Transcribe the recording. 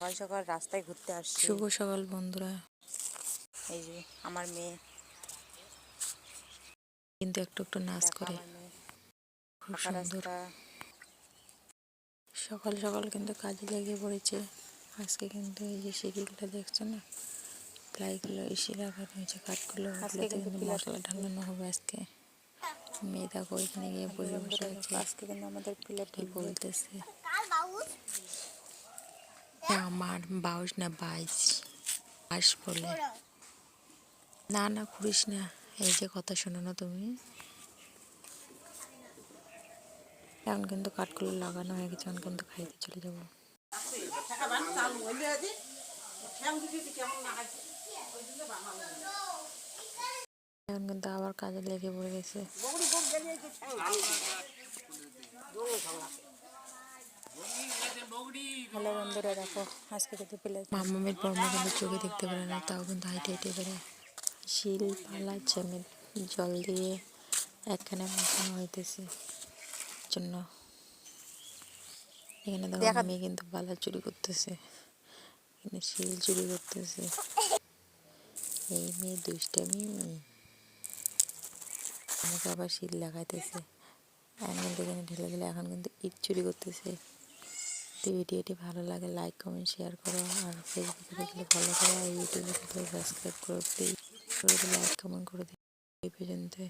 সকাল সকাল রাস্তায় ঘুরতে আসছি। শুভ সকাল বন্ধুরা। এই যে আমার মেয়ে। কিন্তু একটু একটু নাচ করে। খুব সুন্দর। সকাল সকাল কিন্তু কাজে লেগে পড়েছে। আজকে কিন্তু এই যে সিঁড়িগুলো দেখছ না? প্লাইগুলো এসে লাগানো হয়েছে কাঠগুলো ওগুলোতে কিন্তু মশলা ঢালানো হবে আজকে। মেয়ে দেখো ওইখানে গিয়ে বসে বসে আছে। আজকে কিন্তু আমাদের বলতেছে। আমার বাউস না বাইশ বাইশ বলে। না না করিস না। এই যে কথা শোনো না তুমি। এখন কিন্তু কাঠগুলো লাগানো হয়ে গেছে এখন কিন্তু খাইতে চলে যাব। এখন কিন্তু আবার কাজে লেগে পড়ে গেছে। হ্যালো বন্ধুরা দেখো আজকে কিন্তু প্লেট মামামের বর্মা কিন্তু চোখে দেখতে পারে না তাও কিন্তু হাইটে শিল পালা চেমে জল দিয়ে একখানে মাখানো হইতেছে। জন্য এখানে দেখো দেখা- মেয়ে কিন্তু পালা চুরি করতেছে এখানে শিল চুরি করতেছে। এই মেয়ে দুষ্টামি আমাকে আবার শিল লাগাইতেছে। এখন কিন্তু এখানে ঢেলে দিলে এখন কিন্তু ইট চুরি করতেছে। যদি ভিডিওটি ভালো লাগে লাইক কমেন্ট শেয়ার করো। আর ফেসবুকে দেখলে ফলো করো। আর ইউটিউবে দেখলে সাবস্ক্রাইব করো প্লিজ লাইক কমেন্ট করে দিই এই পর্যন্ত